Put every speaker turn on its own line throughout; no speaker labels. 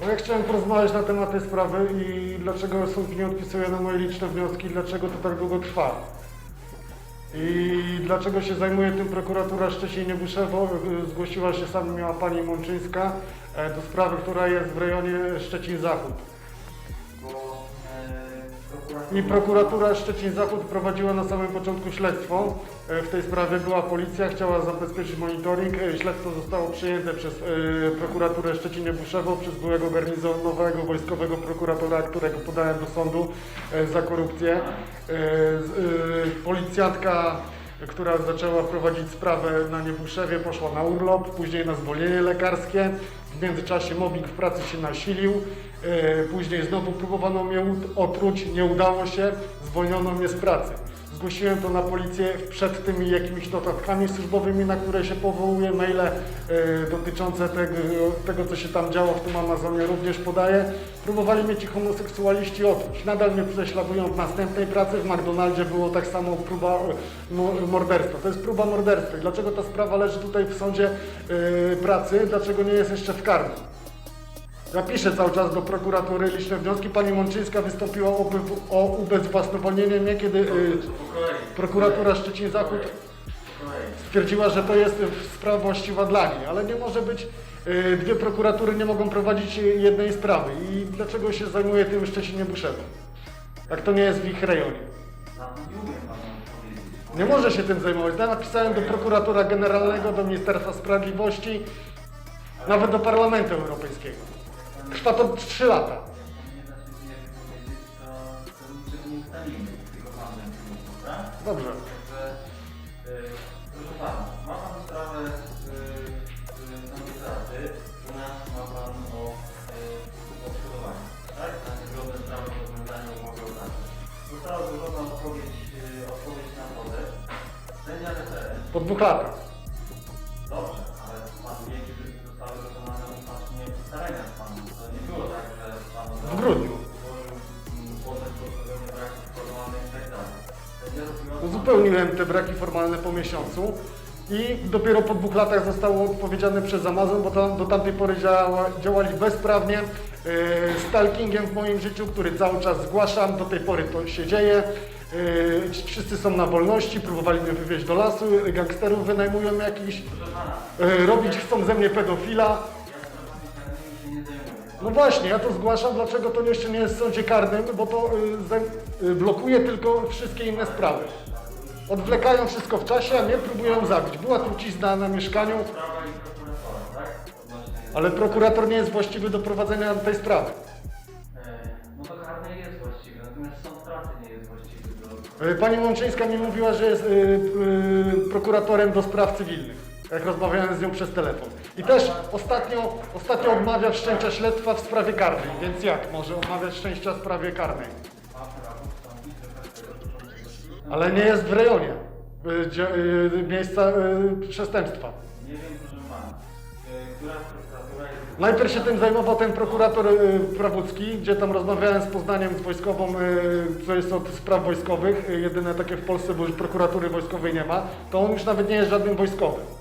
Bo ja chciałem porozmawiać na temat tej sprawy i dlaczego sąd nie odpisuje na moje liczne wnioski, dlaczego to tak długo trwa. I dlaczego się zajmuje tym prokuratura Szczecin-Niebuszewo? Zgłosiła się sama miała pani Mączyńska e, do sprawy, która jest w rejonie Szczecin-Zachód. I prokuratura Szczecin-Zachód prowadziła na samym początku śledztwo. E, W tej sprawie była policja, chciała zabezpieczyć monitoring. E, Śledztwo zostało przyjęte przez e, prokuraturę Szczecinie-Buszewo, przez byłego garnizonowego wojskowego prokuratora, którego podałem do sądu za korupcję. Policjantka, która zaczęła prowadzić sprawę na Niebuszewie, poszła na urlop, później na zwolnienie lekarskie. W międzyczasie mobbing w pracy się nasilił. E, Później znowu próbowano mnie otruć, nie udało się, zwolniono mnie z pracy. Zgłosiłem to na policję przed tymi jakimiś notatkami służbowymi, na które się powołuje, maile e, dotyczące tego, tego, co się tam działo w tym Amazonie również podaję. Próbowali mnie ci homoseksualiści otruć. Nadal mnie prześladują w następnej pracy. W McDonaldzie było tak samo próba mo- morderstwa. To jest próba morderstwa. I dlaczego ta sprawa leży tutaj w sądzie pracy? Dlaczego nie jest jeszcze w karnym? Ja piszę cały czas do prokuratury liczne wnioski. Pani Mączyńska wystąpiła o, ube- o ubezwłasnowolnienie mnie, kiedy y, prokuratura Szczecin-Zachód
Po kolei.
stwierdziła, że to jest sprawa właściwa dla niej, ale nie może być, y, dwie prokuratury nie mogą prowadzić jednej sprawy. I dlaczego się zajmuje tym Szczecinie Buszewem? Jak to nie jest w ich rejonie?
Nie.
Nie może się tym zajmować. Ja napisałem do prokuratora generalnego, do Ministerstwa Sprawiedliwości, nawet do Parlamentu Europejskiego. Trwa to 3 lata. Dobrze.
Proszę pana, ma pan sprawę y, pracy, u nas ma pan o odszkodowanie, tak? Na z prawem rozwiązania umowy o. Została złożona odpowiedź, y, odpowiedź na pozew. Sędzia referent
Po dwóch latach. Braki formalne po miesiącu i dopiero po dwóch latach zostało odpowiedziane przez Amazon, bo tam, do tamtej pory działa, działali bezprawnie, yy, stalkingiem w moim życiu, który cały czas zgłaszam, do tej pory to się dzieje. Yy, wszyscy są na wolności, próbowali mnie wywieźć do lasu, gangsterów wynajmują jakiś, yy, robić chcą ze mnie pedofila. No właśnie, ja to zgłaszam, dlaczego to jeszcze nie jest w sądzie karnym, bo to yy, blokuje tylko wszystkie inne sprawy. Odwlekają wszystko w czasie, a mnie próbują zabić. Była trucizna na mieszkaniu, ale prokurator nie jest właściwy do prowadzenia tej sprawy.
E, no to karny jest właściwy, natomiast sąd pracy nie jest właściwy do...
Pani Łączyńska mi mówiła, że jest yy, yy, prokuratorem do spraw cywilnych, jak rozmawiałem z nią przez telefon. I też ostatnio, ostatnio odmawia wszczęcia śledztwa w sprawie karnej, więc jak może odmawiać wszczęcia w sprawie karnej? Ale nie jest w rejonie yy, gdzie, yy, miejsca yy, przestępstwa.
Nie wiem, proszę pana, która prokuratura jest...
Najpierw się tym zajmował ten prokurator y, Prawucki, gdzie tam rozmawiałem z Poznaniem, z wojskową, y, co jest od spraw wojskowych, y, jedyne takie w Polsce, bo już prokuratury wojskowej nie ma, to on już nawet nie jest żadnym wojskowym.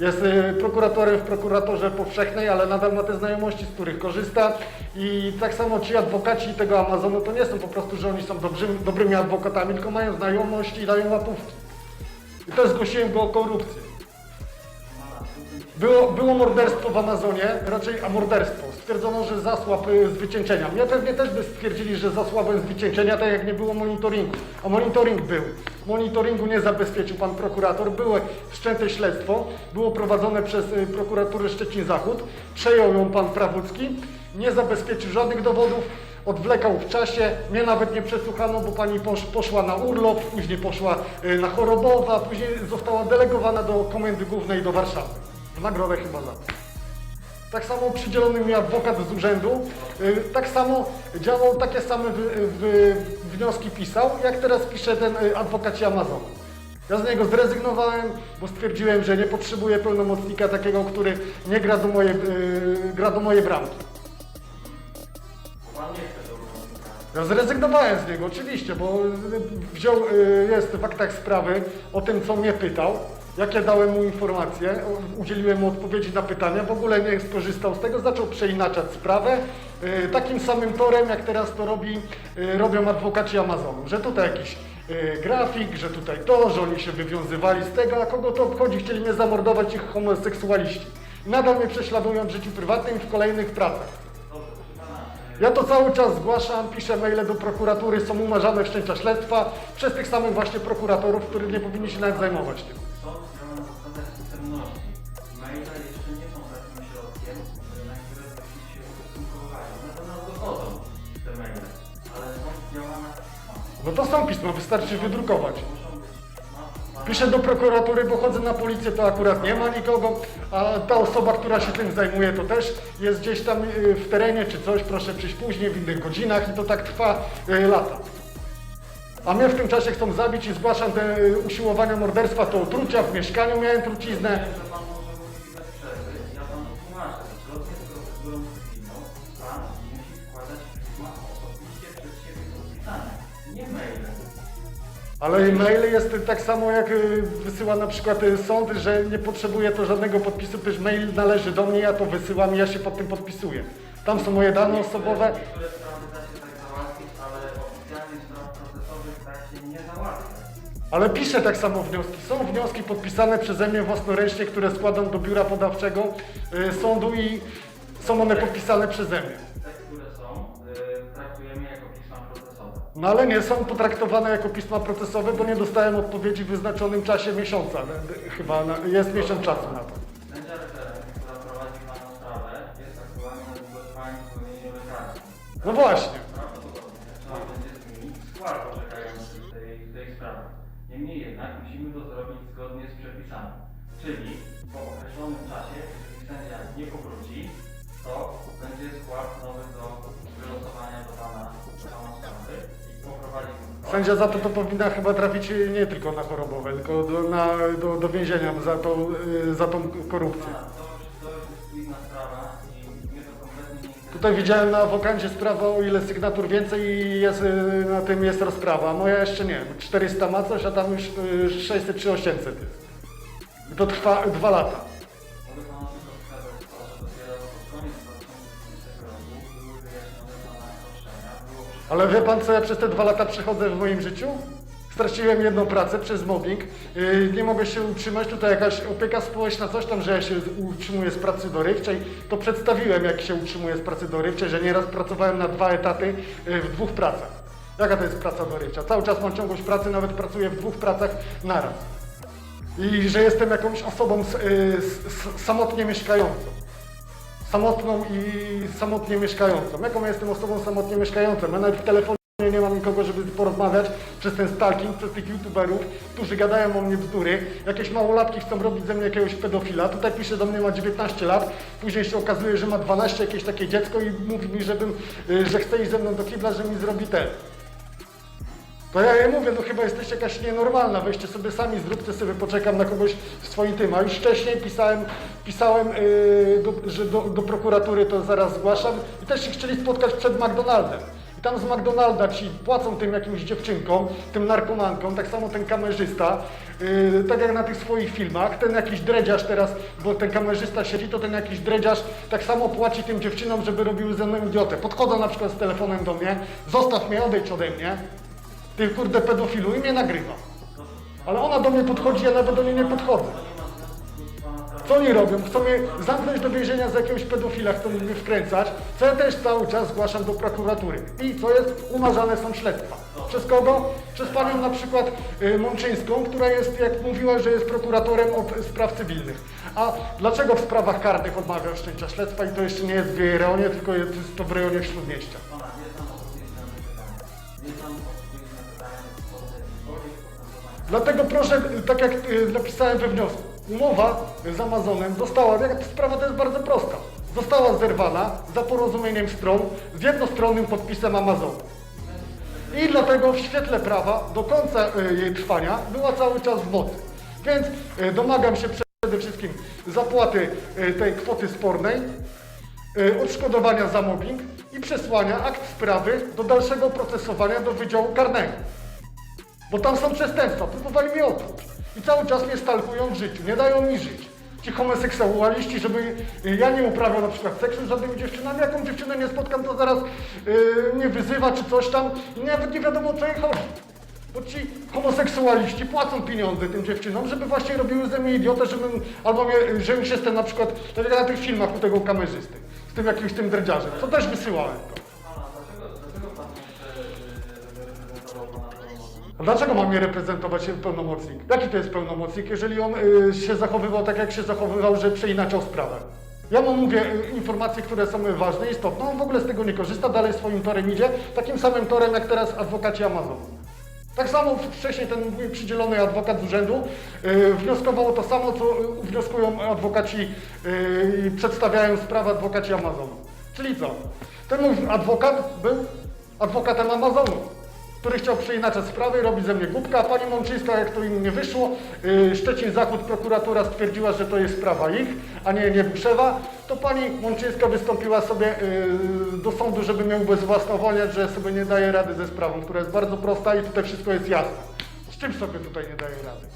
Jest y, prokuratorem w prokuratorze powszechnej, ale nadal ma te znajomości, z których korzysta i tak samo ci adwokaci tego Amazonu to nie są po prostu, że oni są dobrymi, dobrymi adwokatami, tylko mają znajomości i dają łapówki. I też zgłosiłem go o korupcję. Było, było morderstwo w Amazonie, raczej a morderstwo. Stwierdzono, że zasłab y, z wycieńczenia. Mnie pewnie też by stwierdzili, że zasłabłem z wycieńczenia, tak jak nie było monitoringu. A monitoring był. Monitoringu nie zabezpieczył pan prokurator. Było wszczęte śledztwo, było prowadzone przez y, prokuraturę Szczecin-Zachód. Przejął ją pan Prawucki, nie zabezpieczył żadnych dowodów. Odwlekał w czasie, mnie nawet nie przesłuchano, bo pani posz, poszła na urlop, później poszła y, na chorobowa, później została delegowana do Komendy Głównej do Warszawy. Nagrodę chyba za to. Tak samo przydzielony mi adwokat z urzędu, y, tak samo działał, takie same wnioski pisał, jak teraz pisze ten y, Amazonu. Ja z niego zrezygnowałem, bo stwierdziłem, że nie potrzebuję pełnomocnika takiego, który nie gra do mojej, y, gra do bramki.
Pan nie chce.
Ja zrezygnowałem z niego, oczywiście, bo wziął, y, jest w aktach sprawy o tym, co mnie pytał. Jakie dałem mu informacje, udzieliłem mu odpowiedzi na pytania, w ogóle nie skorzystał z tego, zaczął przeinaczać sprawę. y, Takim samym torem, jak teraz to robi, y, robią adwokaci Amazonu, że tutaj jakiś y, grafik, że tutaj to, że oni się wywiązywali z tego, a kogo to obchodzi, chcieli mnie zamordować ich homoseksualiści. Nadal mnie prześladują w życiu prywatnym i w kolejnych pracach.
E,
Ja to cały czas zgłaszam, piszę maile do prokuratury, są umarzane wszczęcia śledztwa przez tych samych właśnie prokuratorów, którzy nie powinni się nawet zajmować tym. No to są pisma, wystarczy wydrukować. Piszę do prokuratury, bo chodzę na policję, to akurat nie ma nikogo, a ta osoba, która się tym zajmuje, to też jest gdzieś tam y, w terenie czy coś, proszę przyjść później, w innych godzinach i to tak trwa y, lata. A mnie w tym czasie chcą zabić i zgłaszam te y, usiłowania morderstwa, to otrucia, w mieszkaniu miałem truciznę.
Że pan musi siebie. Nie maile.
Ale mail jest tak samo jak y, wysyła na przykład y, sąd, że nie potrzebuje to żadnego podpisu, też mail należy do mnie, ja to wysyłam i ja się pod tym podpisuję. Tam są moje dane osobowe.
Niektóre sprawy da się tak załatwić, ale oficjalnych spraw procesowych tak się nie załatwia.
Ale piszę tak samo wnioski. Są wnioski podpisane przeze mnie własnoręcznie, które składam do biura podawczego y, sądu i są one podpisane przeze mnie.
Te, które są, y, traktujemy jako pisma procesowe.
No ale nie są potraktowane jako pisma procesowe, bo nie dostałem odpowiedzi w wyznaczonym czasie miesiąca. Y, Chyba na, jest miesiąc czasu na to.
Sędzia referent, która prowadzi Panu sprawę, jest aktualnie.
No właśnie.
Sędzia
za to to powinna chyba trafić y, nie tylko na chorobowe, tylko do, na, do, do więzienia za, to, y, za tą korupcję. Tutaj widziałem na wokandzie sprawa, o ile sygnatur więcej i jest, y, na tym jest rozprawa. Moja jeszcze nie. 400 ma coś, a tam już y, 600 czy 800 jest. To trwa dwa lata. Ale wie pan, co ja przez te dwa lata przechodzę w moim życiu? Straciłem jedną pracę przez mobbing. Yy, nie mogę się utrzymać. Tutaj jakaś opieka społeczna, coś tam, że ja się utrzymuję z pracy dorywczej. To przedstawiłem, jak się utrzymuję z pracy dorywczej, że nieraz pracowałem na dwa etaty yy, w dwóch pracach. Jaka to jest praca dorywcza? Cały czas mam ciągłość pracy, nawet pracuję w dwóch pracach naraz. I że jestem jakąś osobą s- yy, s- samotnie mieszkającą samotną i samotnie mieszkającą. Jaką ja jestem osobą samotnie mieszkającą? Ja nawet w telefonie nie mam nikogo, żeby porozmawiać przez ten stalking, przez tych youtuberów, którzy gadają o mnie bzdury. Jakieś małolatki chcą robić ze mnie jakiegoś pedofila. Tutaj pisze do mnie ma 19 lat, później się okazuje, że ma 12, jakieś takie dziecko i mówi mi, żebym, y, że chce iść ze mną do kibla, że mi zrobi ten. To ja jej mówię, no chyba jesteś jakaś nienormalna, weźcie sobie sami, zróbcie sobie, poczekam na kogoś w swoim tym. A już wcześniej pisałem, pisałem yy, do, że do, do prokuratury to zaraz zgłaszam i też się chcieli spotkać przed McDonaldem. I tam z McDonalda ci płacą tym jakimś dziewczynkom, tym narkomankom, tak samo ten kamerzysta, yy, tak jak na tych swoich filmach, ten jakiś dredziarz teraz, bo ten kamerzysta siedzi, to ten jakiś dredziarz tak samo płaci tym dziewczynom, żeby robiły ze mną idiotę. Podchodzą na przykład z telefonem do mnie, zostaw mnie, odejdź ode mnie, ty kurde pedofilu i mnie nagrywa. Ale ona do mnie podchodzi, ja nawet do niej nie podchodzę.
Z.
Co oni robią? Chcą mnie zamknąć do więzienia za jakiegoś pedofila, chcą mnie wkręcać, co ja też cały czas zgłaszam do prokuratury. I co jest? Umarzane są śledztwa. Przez kogo? Przez panią na przykład y, Mączyńską, która jest, jak mówiła, że jest prokuratorem od spraw cywilnych. A dlaczego w sprawach karnych odmawia wszczęcia śledztwa i to jeszcze nie jest w jej rejonie, tylko jest to w rejonie Śródmieścia? Dlatego proszę, tak jak y, napisałem we wniosku, umowa z Amazonem została, sprawa to jest bardzo prosta, została zerwana za porozumieniem stron z jednostronnym podpisem Amazonu. I dlatego w świetle prawa do końca y, jej trwania była cały czas w mocy. Więc y, domagam się przede wszystkim zapłaty tej kwoty spornej, odszkodowania za mobbing i przesłania akt sprawy do dalszego procesowania do Wydziału Karnego. Bo tam są przestępstwa, próbowali mnie otruć. I cały czas mnie stalkują w życiu, nie dają mi żyć. Ci homoseksualiści, żeby y, ja nie uprawiał na przykład seksu z żadnymi dziewczynami, jaką dziewczynę nie spotkam, to zaraz yy, mnie wyzywa czy coś tam i nawet nie wiadomo o co jej chodzi. Bo ci homoseksualiści płacą pieniądze tym dziewczynom, żeby właśnie robiły ze mnie idiotę, żebym, albo mnie, że już jestem na przykład, tak jak na tych filmach u tego kamerzysty, z tym jakimś tym dredziarzem, co też wysyłałem go. A dlaczego ma mnie reprezentować pełnomocnik? Jaki to jest pełnomocnik, jeżeli on y, się zachowywał tak, jak się zachowywał, że przeinaczał sprawę? Ja mu mówię y, informacje, które są ważne, istotne, on w ogóle z tego nie korzysta, dalej swoim torem idzie, takim samym torem jak teraz adwokaci Amazonu. Tak samo wcześniej ten mój przydzielony adwokat z urzędu y, wnioskował to samo, co y, wnioskują adwokaci y, i przedstawiają sprawę adwokaci Amazonu. Czyli co? Ten mój adwokat był adwokatem Amazonu, który chciał przeinaczać sprawę i robić ze mnie głupka, pani Mączyńska, jak to im nie wyszło, y, Szczecin Zachód prokuratura stwierdziła, że to jest sprawa ich, a nie, nie to pani Mączyńska wystąpiła sobie y, do sądu, żeby mnie ubezwłasnowolniać, że sobie nie daje rady ze sprawą, która jest bardzo prosta i tutaj wszystko jest jasne. Z czym sobie tutaj nie daje rady?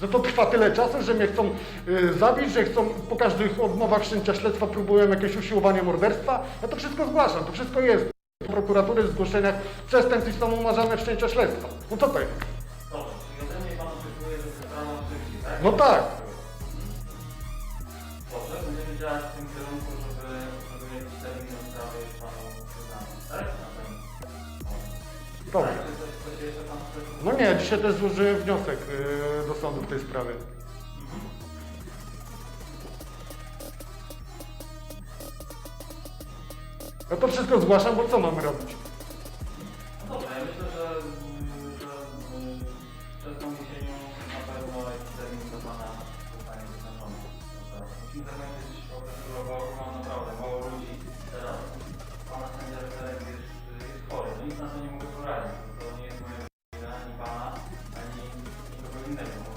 Że to trwa tyle czasu, że mnie chcą y, zabić, że chcą po każdych odmowach wszczęcia śledztwa próbują jakieś usiłowanie morderstwa. Ja to wszystko zgłaszam, to wszystko jest. Prokuratury w zgłoszeniach przestępstw są umarzane wszczęcia śledztwa. No co to jest?
Dobrze, czyli ode mnie pan oczekuje, że tak?
No tak.
Dobrze, w tym kierunku, żeby, panu wyznać, tak? Tak?
No nie, dzisiaj też złożyłem wniosek y, do sądu w tej sprawie. Ja to wszystko zgłaszam, bo co mamy robić?
No dobrze, ja myślę, że, mm, że mm, na pewno jakiś termin do pana zostanie wyznaczony. Dobra. Musimy zakończyć procedurę, bo mam naprawdę mało ludzi teraz. Pana sędzia jest, jest chory. No nic na to nie mogę poradzić. To nie jest moja wina, ani pana, ani nikogo innego.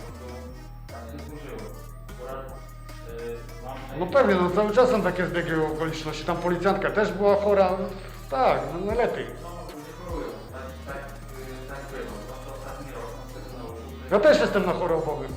No pewnie, no cały czas są takie zbiegi okoliczności. Tam policjantka też była chora. Tak, no najlepiej.
No.
Ja też jestem na chorobowym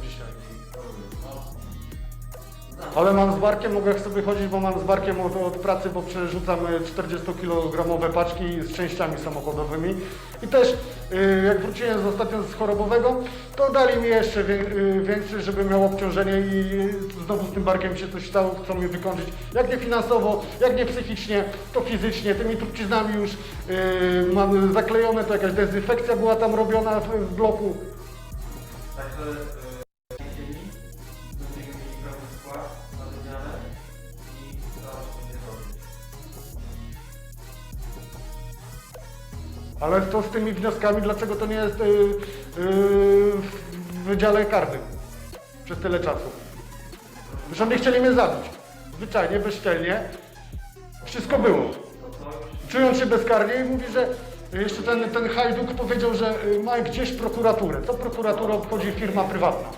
Ale mam z barkiem, mogę sobie chodzić, bo mam z barkiem od, od pracy, bo przerzucam y, 40-kilogramowe paczki z częściami samochodowymi. I też y, jak wróciłem z ostatnio z chorobowego, to dali mi jeszcze wie, y, większy, żeby miał obciążenie i znowu z tym barkiem się coś stało, chcą mi wykończyć. Jak nie finansowo, jak nie psychicznie, to fizycznie. Tymi truciznami już y, mam zaklejone, to jakaś dezynfekcja była tam robiona w, w bloku.
Także
Ale to z tymi wnioskami, dlaczego to nie jest yy, yy, w wydziale karnym przez tyle czasu? Że nie chcieli mnie zabić. Zwyczajnie, bezczelnie. Wszystko było. Czując się bezkarnie i mówi, że jeszcze ten, ten hajduk powiedział, że y, ma gdzieś prokuraturę. Co prokuraturę obchodzi firma prywatna?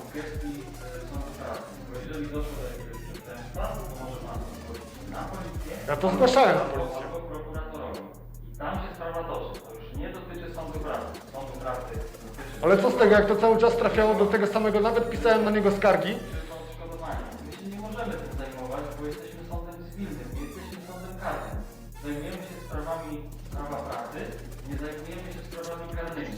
Ja to zgłaszałem na policję. Ale co z tego, jak to cały czas trafiało do tego samego, nawet pisałem na niego skargi.
Są odszkodowania. My się nie możemy tym zajmować, bo jesteśmy sądem cywilnym, nie jesteśmy sądem karnym. Zajmujemy się sprawami prawa pracy, nie zajmujemy się sprawami karnymi.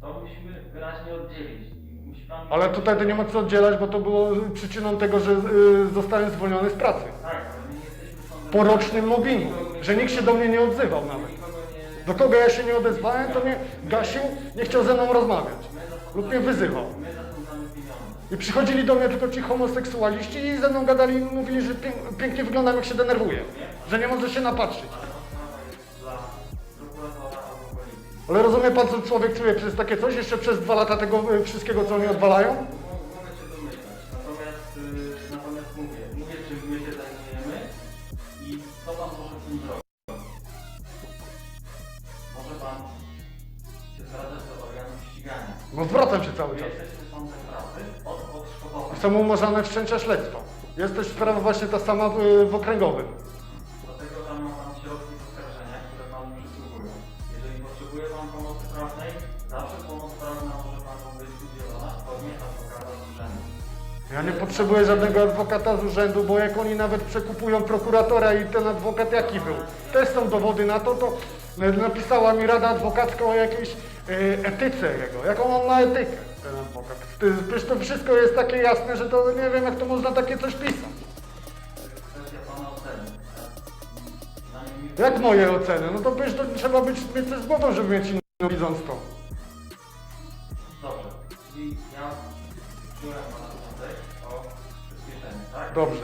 To musimy wyraźnie oddzielić. I Musi pan...
Ale tutaj to nie ma co oddzielać, bo to było przyczyną tego, że y, zostałem zwolniony z pracy.
Tak, ale my nie jesteśmy sądem
Po rocznym mobbingu, że nikt się do mnie nie odzywał nawet. Do kogo ja się nie odezwałem, to mnie gasił, nie chciał ze mną rozmawiać. Lub mnie wyzywał. I przychodzili do mnie tylko ci homoseksualiści i ze mną gadali i mówili, że pię- pięknie wyglądam jak się denerwuję. Że nie może się napatrzyć.
Ale
rozumie pan, co człowiek czuje przez takie coś? Jeszcze przez dwa lata tego y, wszystkiego, co oni odwalają? Cały czas. Są umorzane wszczęcia śledztwa. Jest też sprawa właśnie ta sama w, w okręgowym.
Do tego tam ma pan środki zaskarżenia, które panu przysługują. Jeżeli potrzebuje pan pomocy prawnej, zawsze pomoc prawna może panu być udzielona w formie adwokata
Ja nie potrzebuję żadnego adwokata z urzędu, bo jak oni nawet przekupują prokuratora i ten adwokat jaki był. Też są dowody na to, to e, napisała mi rada adwokacka o jakiejś e, etyce jego. Jaką on ma etykę, Przecież to wszystko jest takie jasne, że to nie wiem jak to można takie coś pisać.
To jest kwestia Pana oceny.
Jak moje oceny? No to przecież to trzeba być, mieć coś z głową, żeby mieć inną widząc to.
Dobrze, czyli ja przyjąłem Pana wniosek o przyspieszenie, tak?
Dobrze.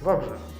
Sprawie bieg priorytetowo.
Dobrze.